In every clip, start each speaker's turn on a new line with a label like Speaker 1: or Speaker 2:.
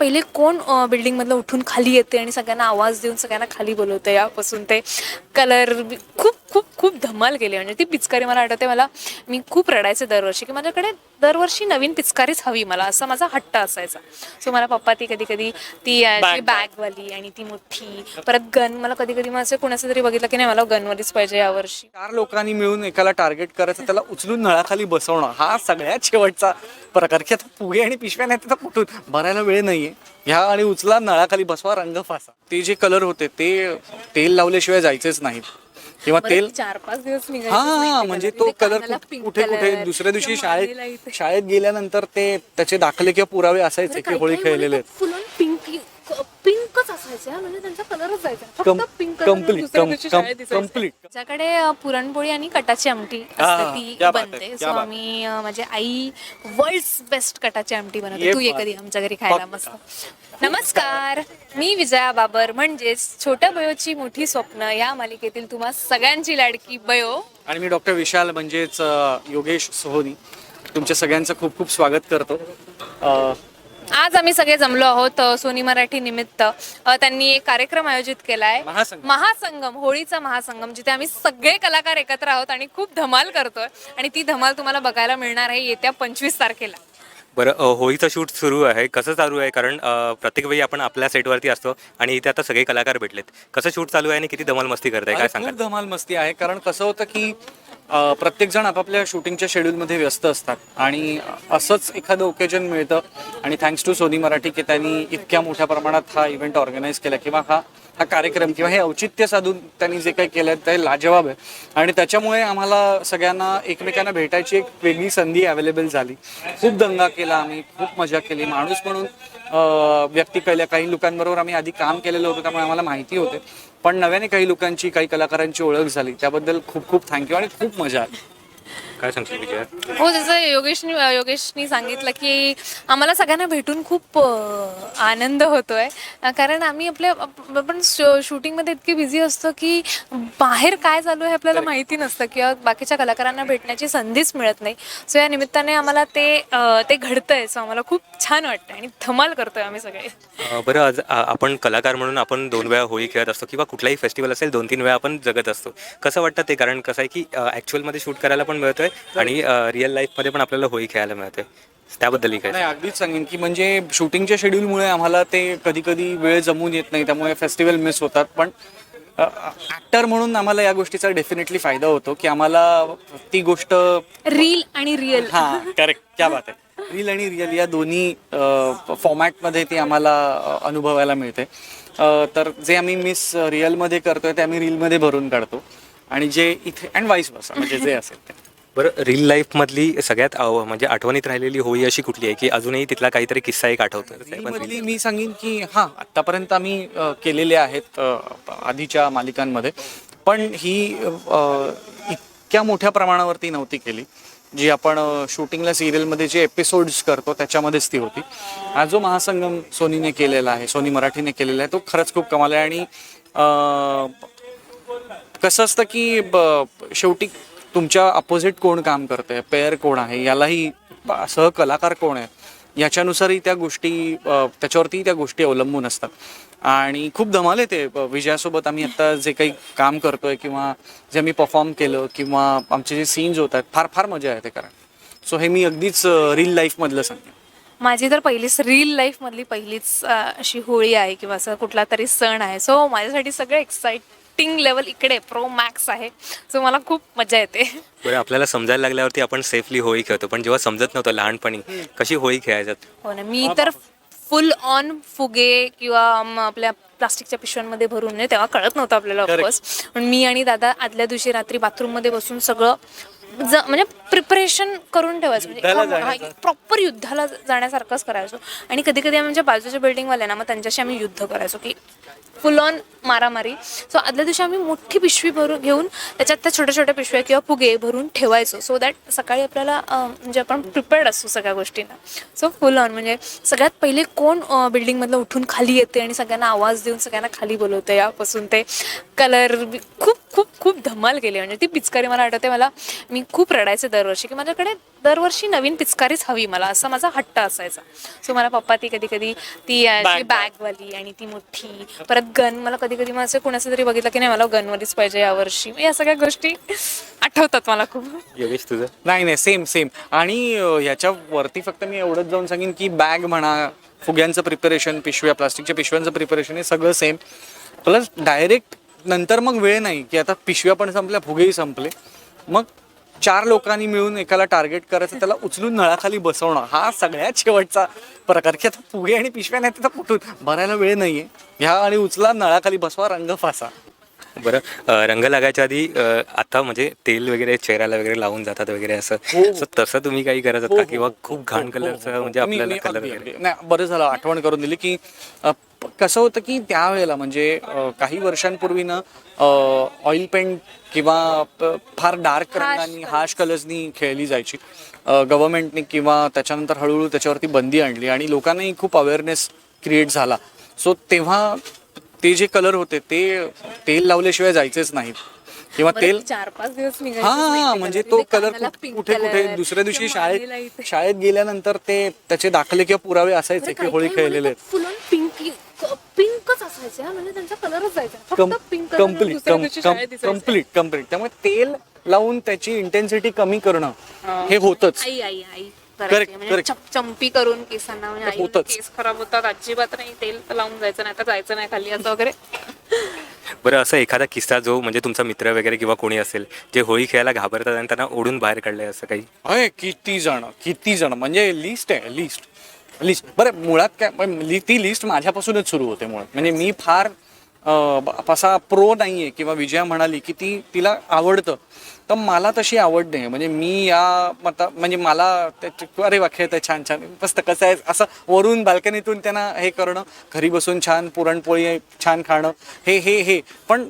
Speaker 1: पहिले कोण बिल्डिंगमधलं उठून खाली येते आणि सगळ्यांना आवाज देऊन सगळ्यांना खाली बोलवतं यापासून ते कलर खूप खूप खूप धमाल केली. म्हणजे ती पिचकारी मला आठवते मला मी खूप रडायचे दरवर्षी की माझ्याकडे दरवर्षी नवीन पिचकारीच हवी मला असा माझा हट्ट असायचा. सो मला पप्पा ती कधी कधी ती. बॅगवाली आणि ती मोठी परत गन मला कधी कधी असं कोणाचं तरी बघितलं की नाही मला गनवालीच पाहिजे यावर्षी.
Speaker 2: चार लोकांनी मिळून एकाला टार्गेट करायचं त्याला उचलून नळाखाली बसवणं हा सगळ्यात शेवटचा प्रकार. की आता फुगे आणि पिशव्या नाही तर कुठून? भरायला वेळ नाहीये. ह्या आणि उचला नळाखाली बसवा रंग फासा. ते जे कलर होते ते तेल लावल्याशिवाय जायचेच नाहीत. किंवा तेल
Speaker 1: चार पाच दिवस
Speaker 2: हा हा म्हणजे. तो कलर कुठे कुठे दुसऱ्या दिवशी शाळेत. शाळेत गेल्यानंतर ते त्याचे दाखले किंवा पुरावे असायचे की होळी खेळलेले आहेत
Speaker 1: पिंकच असायचे म्हणजे त्यांचा कलरच जायचा. फक्त pink
Speaker 2: complete, com- com- complete.
Speaker 1: त्याच्याकडे पुरणपोळी आणि कटाची आमटी असते ती
Speaker 2: क्या बात
Speaker 1: बनते.
Speaker 2: क्या
Speaker 1: सो. आम्ही अं, माझी आई वर्ल्ड बेस्ट कटाची आमटी बनवते.
Speaker 2: ये
Speaker 1: तू ये
Speaker 2: बात.
Speaker 1: कधी आमच्या घरी खायला. मस्त. नमस्कार. मी विजया बाबर. म्हणजेच छोट्या बयोची मोठी स्वप्न या मालिकेतील तुम्हा सगळ्यांची लाडकी बयो.
Speaker 2: आणि मी डॉक्टर विशाल म्हणजेच अ, योगेश सोहोनी. तुमच्या सगळ्यांचं खूप खूप स्वागत करतो. अ,
Speaker 1: आज आम्ही सगळे जमलो आहोत अ, सोनी मराठी निमित्त. अ, त्यांनी एक कार्यक्रम आयोजित केलाय.
Speaker 2: महासंगम.
Speaker 1: महासंगम होळीचा महासंगम जिथे आम्ही सगळे कलाकार एकत्र आहोत आणि खूप धमाल करतोय. आणि ती धमाल तुम्हाला बघायला मिळणार आहे येत्या पंचवीस तारखेला.
Speaker 3: बरं अ, होळीचं शूट सुरू आहे. कसं चालू आहे? कारण अ, प्रत्येक वेळी आपण आपल्या सेटवरती असतो आणि इथे आता सगळे कलाकार भेटलेत. कसं शूट चालू आहे आणि किती धमाल मस्ती करताय? काय
Speaker 2: अरे,
Speaker 3: सांगाल?
Speaker 2: खूप धमाल मस्ती आहे. कारण कसं होतं की प्रत्येकजण आपापल्या शूटिंगच्या शेड्यूलमध्ये व्यस्त असतात. आणि असंच एखादं ओकेजन मिळतं. आणि थँक्स टू सोनी मराठी की त्यांनी इतक्या मोठ्या प्रमाणात हा इव्हेंट ऑर्गनाईज केला किंवा हा हा कार्यक्रम किंवा हे औचित्य साधून त्यांनी जे काही केलं ते लाजवाब आहे. आणि त्याच्यामुळे आम्हाला सगळ्यांना एकमेकांना भेटायची एक वेगळी संधी अवेलेबल झाली. खूप दंगा केला आम्ही खूप मजा केली. माणूस म्हणून व्यक्ती कळल्या काही लोकांबरोबर आम्ही आधी काम केलेलं होतं त्यामुळे आम्हाला माहिती होते. पण नव्याने काही लोकांची काही कलाकारांची ओळख झाली. त्याबद्दल खूप खूप थँक्यू आणि खूप मजा आली
Speaker 3: काय सांगशील विजय?
Speaker 1: हो जसं योगेशनी योगेशनी सांगितलं की आम्हाला सगळ्यांना भेटून खूप अ, आनंद होतोय. अ, कारण आम्ही आपल्या आप- आपण शूटिंगमध्ये इतके बिझी असतो की बाहेर काय चालू आहे आपल्याला माहिती नसतं किंवा बाकीच्या कलाकारांना भेटण्याची संधीच मिळत नाही. सो या निमित्ताने आम्हाला ते अ, ते घडतंय. सो आम्हाला खूप छान वाटतं आणि धमाल करतोय आम्ही सगळे.
Speaker 3: अ, बरं आज आ- आपण कलाकार म्हणून आपण दोन वेळा होळी खेळत असतो किंवा कुठलाही फेस्टिवल असेल दोन तीन वेळा आपण जगत असतो. कसं वाटतं ते? कारण कसं आहे की ॲक्च्युअलमध्ये शूट करायला पण मिळतोय आणि रिअल लाईफमध्ये पण आपल्याला होळी खेळायला मिळते. त्याबद्दलही काय?
Speaker 2: नाही अगदीच सांगेन की म्हणजे शूटिंगच्या शेड्यूलमुळे आम्हाला ते कधी कधी वेळ जमून येत नाही त्यामुळे फेस्टिवल मिस होतात. पण ऍक्टर म्हणून आम्हाला या गोष्टीचा डेफिनेटली फायदा होतो की आम्हाला ती गोष्ट
Speaker 1: रील आणि रिअल
Speaker 2: हा करेक्ट क्या बात आहे. रील आणि रिअल या दोन्ही फॉर्मॅटमध्ये ती आम्हाला अनुभवायला मिळते. तर जे आम्ही मिस रिअलमध्ये करतोय ते आम्ही रीलमध्ये भरून काढतो. आणि जे इथे अँड वाईस बस म्हणजे जे असेल ते.
Speaker 3: बरं रिअल लाईफमधली सगळ्यात आव- म्हणजे आठवणीत राहिलेली होळी अशी कुठली आहे? की अजूनही तिथला काहीतरी किस्सा एक आठवतो
Speaker 2: मी सांगेन की हा आतापर्यंत आम्ही केलेले आहेत आधीच्या मालिकांमध्ये. पण ही इतक्या मोठ्या प्रमाणावरती नव्हती केली जी आपण शूटिंगला सिरियलमध्ये जे एपिसोड्स करतो त्याच्यामध्येच ती होती. हा जो महासंगम सोनीने केलेला आहे सोनी मराठीने केलेला आहे तो खरंच खूप कमाल आहे. आणि कसं असतं की ब- शेवटी तुमच्या अपोजिट कोण काम करते पेअर कोण आहे? यालाही सहकलाकार कोण आहे याच्यानुसारही त्या गोष्टी त्याच्यावरती त्या गोष्टी अवलंबून असतात. आणि खूप धमाल येते विजयासोबत आम्ही आता जे काही काम करतोय किंवा जे आम्ही परफॉर्म केलं किंवा आमचे जे सीन्स होत आहेत फार फार मजा येते कारण. सो हे मी अगदीच रील लाईफमधलं सांगेन.
Speaker 1: माझी तर पहिलीच रील लाईफ मधली पहिलीच अशी होळी आहे किंवा असं कुठला तरी सण आहे. सो माझ्यासाठी सगळं एक्साइट एक्साइटिंग लेवल इकडे प्रो मॅक्स आहे. सो मला खूप मजा येते.
Speaker 3: बरं आपल्याला समजायला लागल्यावरती आपण सेफली होळी खेळतो पण जेव्हा समजत नव्हतं लहानपणी कशी होळी खेळायच्यात?
Speaker 1: हो ना मी तर फुल ऑन फुगे किंवा म आपल्या प्लास्टिकच्या पिशव्यांमध्ये भरून म्हणजे तेव्हा कळत नव्हतं आपल्याला ऑफकोर्स पण मी आणि दादा आदल्या दिवशी रात्री बाथरूममध्ये बसून सगळं ज म्हणजे प्रिपरेशन करून ठेवायचं. म्हणजे प्रॉपर युद्धाला जाण्यासारखंच करायचो. आणि कधी कधी आमच्या बाजूच्या बिल्डिंगवाले ना मग त्यांच्याशी आम्ही युद्ध करायचो की फुल ऑन मारामारी. सो आदल्या दिवशी आम्ही मोठी पिशवी भरून घेऊन त्याच्यात त्या छोट्या छोट्या पिशव्या किंवा फुगे भरून ठेवायचो. सो दॅट सकाळी आपल्याला म्हणजे आपण प्रिपेअर्ड असतो सगळ्या गोष्टींना. सो फुल ऑन म्हणजे सगळ्यात पहिले कोण बिल्डिंगमधलं उठून खाली येते आणि सगळ्यांना आवाज देऊन सगळ्यांना खाली बोलवतं यापासून ते कलर खूप खूप खूप धमाल केली. म्हणजे ती पिचकारी मला आठवते. मला मी खूप रडायचे दरवर्षी की माझ्याकडे दरवर्षी नवीन पिचकारीच हवी मला असा माझा हट्ट असायचा. सो मला पप्पा ती कधी कधी ती. बॅगवाली आणि ती मोठी परत गन मला कधी कधी असं कोणाचं तरी बघितलं की नाही मला गनवालीच पाहिजे यावर्षी या सगळ्या गोष्टी आठवतात मला खूप.
Speaker 3: योगेश तुझं?
Speaker 2: नाही नाही सेम सेम आणि ह्याच्यावरती फक्त मी एवढंच जाऊन सांगेन की बॅग म्हणा फुग्यांचं प्रिपरेशन पिशव्या प्लास्टिकच्या पिशव्यांचं प्रिपरेशन हे सगळं सेम प्लस डायरेक्ट नंतर मग वेळ नाही की आता पिशव्या पण संपल्या फुगेही संपले. मग चार लोकांनी मिळून एकाला टार्गेट करायचं त्याला उचलून नळाखाली बसवणं हा सगळ्यात शेवटचा प्रकार. की आता फुगे आणि पिशव्या नाही तर कुठून? भरायला वेळ नाहीये. ह्या आणि उचला नळाखाली बसवा रंग फासा.
Speaker 3: बरं अं, रंग लागायच्या आधी अं, आता म्हणजे तेल वगैरे चेहऱ्याला वगैरे लावून जातात वगैरे असं.
Speaker 2: हो.
Speaker 3: So तसं तुम्ही काही करत आहात
Speaker 2: हो,
Speaker 3: का?
Speaker 2: हो.
Speaker 3: किंवा खूप घाण कलरचं म्हणजे
Speaker 2: मी-
Speaker 3: आपल्याला
Speaker 2: मी
Speaker 3: कलर
Speaker 2: अगदी-
Speaker 3: वगैरे
Speaker 2: अगदी. नाही बरं झालं आठवण करून दिली की अ, कसं होतं की त्यावेळेला म्हणजे काही वर्षांपूर्वी ना ऑइल पेंट किंवा फार डार्क रंगांनी हाश कलर्सनी खेळली जायची. गव्हर्नमेंटने किंवा त्याच्यानंतर हळूहळू त्याच्यावरती बंदी आणली आणि लोकांनाही खूप अवेअरनेस क्रिएट झाला. सो तेव्हा ते जे कलर होते ते तेल लावल्याशिवाय जायचेच नाहीत. किंवा तेल
Speaker 1: चार पाच दिवस
Speaker 2: हा म्हणजे तो कलर कुठे कुठे दुसऱ्या दिवशी शाळेत शाळेत गेल्यानंतर ते त्याचे दाखले किंवा पुरावे असायचे की होळी खेळलेले.
Speaker 1: हा, म्हणजे त्यांचा कलरच जायचा. फक्त पिंक
Speaker 2: कंप्लीट कंप्लीट कंप्लीट त्यामुळे तेल लावून त्याची इंटेन्सिटी कमी करणं हे. होतच.
Speaker 1: आई आई आई.
Speaker 2: Correct,
Speaker 1: करायची. म्हणजे
Speaker 2: correct.
Speaker 1: चप- चंपी करून केसांना म्हणजे आई
Speaker 2: होतच.
Speaker 1: केस खराब होतात अजिबात नाही. तेल तर लावून जायचं नाही तर जायचं नाही खाली असं वगैरे.
Speaker 3: बरं असं एखादा किस्सा जो म्हणजे तुमचा मित्र वगैरे किंवा कोणी असेल जे होळी खेळायला घाबरतात आणि त्यांना ओढून बाहेर काढलंय असं काही?
Speaker 2: अय किती जण किती जण. म्हणजे लिस्ट आहे लिस्ट लिस्ट. बरं मुळात काय पण लि- ती लिस्ट माझ्यापासूनच सुरू होते मुळात. म्हणजे मी फार अं, असा प्रो नाही आहे किंवा विजया म्हणाली की ती तिला आवडतं. तर मला तशी आवड नाही. म्हणजे मी या मता म्हणजे मला त्याची अरे वा खेळत आहे छान छान. मस्त कसं आहे असं वरून बाल्कनीतून त्यांना हे करणं घरी बसून छान पुरणपोळी छान खाणं हे हे हे. पण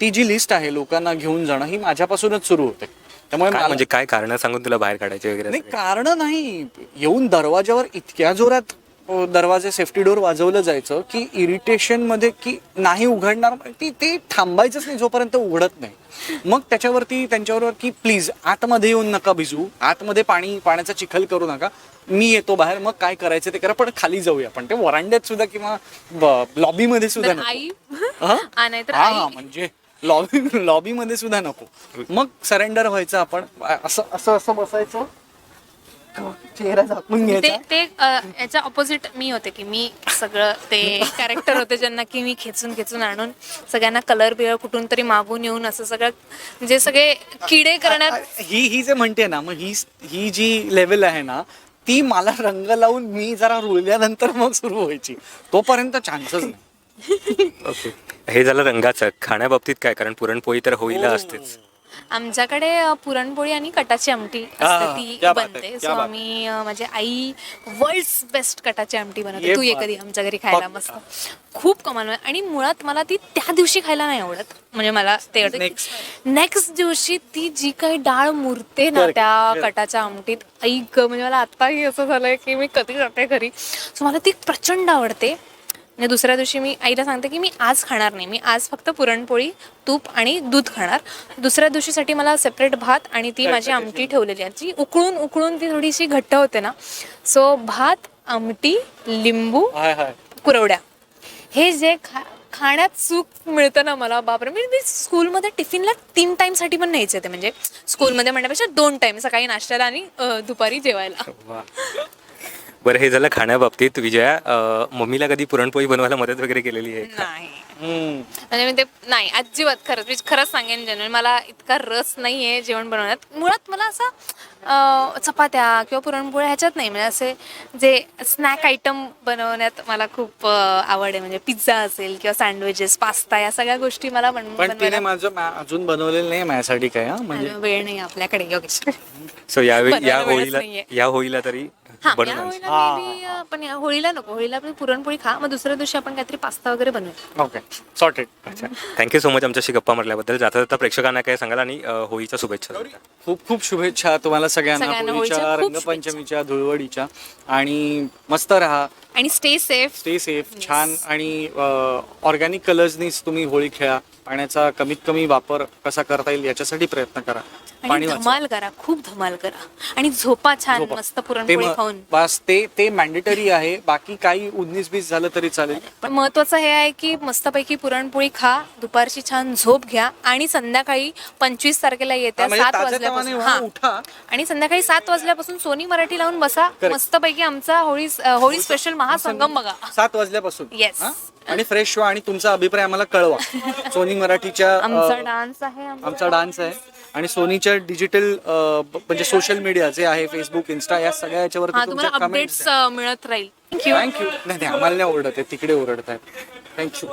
Speaker 2: ती जी लिस्ट आहे लोकांना घेऊन जाणं ही माझ्यापासूनच सुरू होते. त्यामुळे
Speaker 3: काय
Speaker 2: मला-
Speaker 3: म्हणजे काय कारण सांगून तुला बाहेर काढायचे वगैरे
Speaker 2: नाही
Speaker 3: असं?
Speaker 2: कारण नाही येऊन दरवाजावर इतक्या जोरात अ, दरवाजे सेफ्टी डोर वाजवलं जायचं की इरिटेशनमध्ये की नाही उघडणार ती ते थांबायचंच नाही जोपर्यंत उघडत नाही मग त्याच्यावरती त्यांच्याबरोबर की प्लीज आतमध्ये येऊन नका भिजू आतमध्ये पाणी पाण्याचा चिखल करू नका मी येतो बाहेर मग काय करायचं ते करा पण खाली जाऊया पण ते वरांड्यात सुद्धा किंवा लॉबीमध्ये सुद्धा
Speaker 1: तर
Speaker 2: नको.
Speaker 1: आई
Speaker 2: हा?
Speaker 1: हा, नाहीतर आई
Speaker 2: म्हणजे लॉबी लॉबीमध्ये सुद्धा नको. मग सरेंडर व्हायचं आपण. असं असं असं बसायचं. चेहरा झाकून
Speaker 1: ते
Speaker 2: घ्यायचा.
Speaker 1: ते अ, याच्या ऑपोजिट मी होते की मी सगळं ते कॅरेक्टर होते ज्यांना की मी खेचून खेचून आणून सगळ्यांना कलर बिलर कुठून तरी मागून येऊन असं सगळं म्हणजे सगळे किडे करण्यात
Speaker 2: ही ही जे म्हणते ना मग ही ही जी लेवल आहे ना ती मला रंग लावून मी जरा रुळल्यानंतर मग सुरू व्हायची. तोपर्यंत चान्सच नाही.
Speaker 3: ओके हे झालं रंगाचं खाण्याबाबतीत काय कारण पुरणपोळी तर होळीला
Speaker 2: हो.
Speaker 3: असतेच
Speaker 1: आमच्याकडे अ, पुरणपोळी आणि कटाची आमटी असते ती
Speaker 2: क्या बात
Speaker 1: बनते
Speaker 2: क्या
Speaker 1: सो
Speaker 2: बात.
Speaker 1: आम्ही अ, माझी आई वर्ल्ड बेस्ट कटाची आमटी बनवते
Speaker 2: ये
Speaker 1: तू ये
Speaker 2: बात.
Speaker 1: कधी आमच्या घरी खायला. मस्त खूप कमाल आणि मुळात मला ती त्या दिवशी खायला नाही आवडत म्हणजे मला ते. नेक्स्ट दिवशी ती जी काही डाळ मुरते ना
Speaker 2: Correct,
Speaker 1: त्या
Speaker 2: correct.
Speaker 1: कटाच्या आमटीत ऐक म्हणजे मला आत्ताही असं झालंय की मी कधी जाते घरी सो मला ती प्रचंड आवडते म्हणजे दुसऱ्या दिवशी मी आईला सांगते की मी आज खाणार नाही. मी आज फक्त पुरणपोळी तूप आणि दूध खाणार. दुसऱ्या दिवशीसाठी मला सेपरेट भात आणि ती माझी आमटी ठेवलेली आहे. जी उकळून उकळून ती थोडीशी घट्ट होते ना. सो भात आमटी लिंबू
Speaker 2: हाय हाय.
Speaker 1: कुरवड्या. हे जे खा खाण्यात सुख मिळतं ना मला बापरे. मी मी स्कूलमध्ये टिफिनला तीन टाईमसाठी पण न्यायचे ते. म्हणजे स्कूलमध्ये म्हणण्यापेक्षा दोन टाईम सकाळी नाश्त्याला आणि दुपारी जेवायला.
Speaker 3: बरं हे झालं खाण्याबाबतीत. विजया अं, मम्मीला कधी पुरणपोळी बनवायला मदत वगैरे केलेली आहे का?
Speaker 1: नाही.
Speaker 2: हम्म.
Speaker 1: म्हणजे मी ते नाही अजिबात खरंच मी खरंच सांगेन जेन्युइन मला इतका रस नाही आहे जेवण बनवण्यात. मुळात मला असं अं, चपात्या किंवा पुरणपोळ्या ह्याच्यात नाही म्हणजे असे जे स्नॅक आयटम बनवण्यात मला खूप अं, आवड आहे. म्हणजे पिझ्झा असेल किंवा सँडविचेस पास्ता या सगळ्या गोष्टी मला बन-
Speaker 2: पण तिने
Speaker 1: बनवायला
Speaker 2: माझं मा- अजून बनवलेलं नाही माझ्यासाठी काय हा? म्हणजे
Speaker 1: वेळ नाही आपल्याकडे. योगेश.
Speaker 3: सो यावेळी या
Speaker 1: बनवायला वेळच
Speaker 3: होळीला
Speaker 1: नाहीये.
Speaker 3: या होळीला तरी
Speaker 1: हा या
Speaker 3: बनवून
Speaker 1: होळीला maybe, अं, पण या होळीला नको होळीला आपण पुरणपोळी खा मग दुसऱ्या दिवशी आपण काहीतरी पास्ता वगैरे बनवू
Speaker 2: ओके सॉर्टेड
Speaker 3: अच्छा. थँक्यू सो मच आमच्याशी गप्पा मारल्याबद्दल. जाता जाता प्रेक्षकांना काय सांगाल आणि अं, होळीच्या शुभेच्छा.
Speaker 2: खूप खूप शुभेच्छा तुम्हाला सगळ्यांना.
Speaker 1: सगळ्यांना
Speaker 2: होळीच्या
Speaker 1: होळीच्या खूप
Speaker 2: रंगपंचमीच्या धुळवडीच्या. आणि मस्त राहा.
Speaker 1: आणि स्टे सेफ
Speaker 2: स्टे सेफ छान. आणि ऑर्गॅनिक कलर्सनीच तुम्ही होळी खेळा. पाण्याचा कमीत कमी वापर कसा करता येईल याच्यासाठी प्रयत्न करा.
Speaker 1: आणि
Speaker 2: पाणी वाचवा.
Speaker 1: धमाल करा खूप धमाल करा. आणि झोपा छान
Speaker 2: झोपा.
Speaker 1: मस्त
Speaker 2: ते
Speaker 1: पुरणपोळी खाऊन.
Speaker 2: बस ते ते मॅन्डेटरी आहे. बाकी काही उन्नीस बीस झालं तरी चालेल.
Speaker 1: पण महत्वाचं हे आहे की मस्तपैकी पुरणपोळी खा दुपारची छान झोप घ्या आणि संध्याकाळी पंचवीस तारखेला येत्या
Speaker 2: हा, म्हणजे
Speaker 1: सात वाजल्यापासून. हा.
Speaker 2: उठा.
Speaker 1: आणि संध्याकाळी सात वाजल्यापासून सोनी मराठी लावून बसा.
Speaker 2: Correct.
Speaker 1: मस्तपैकी आमचा होळी होळी स्पेशल महासंगम बघा.
Speaker 2: सात वाजल्यापासून. हा? आणि फ्रेश व्हा आणि तुमचा अभिप्राय आम्हाला कळवा. सोनी मराठीच्या
Speaker 1: आमचा डान्स आहे
Speaker 2: आमचा डान्स आहे. आणि सोनीच्या डिजिटल म्हणजे सोशल मीडिया जे आहे फेसबुक इन्स्टा या सगळ्या
Speaker 1: तुम्हाला अपडेट्स मिळत राहील. थँक्यू
Speaker 2: थँक्यू नाही नाही, आम्हाला नाही ओरडत आहे. तिकडे ओरडत आहेत थँक्यू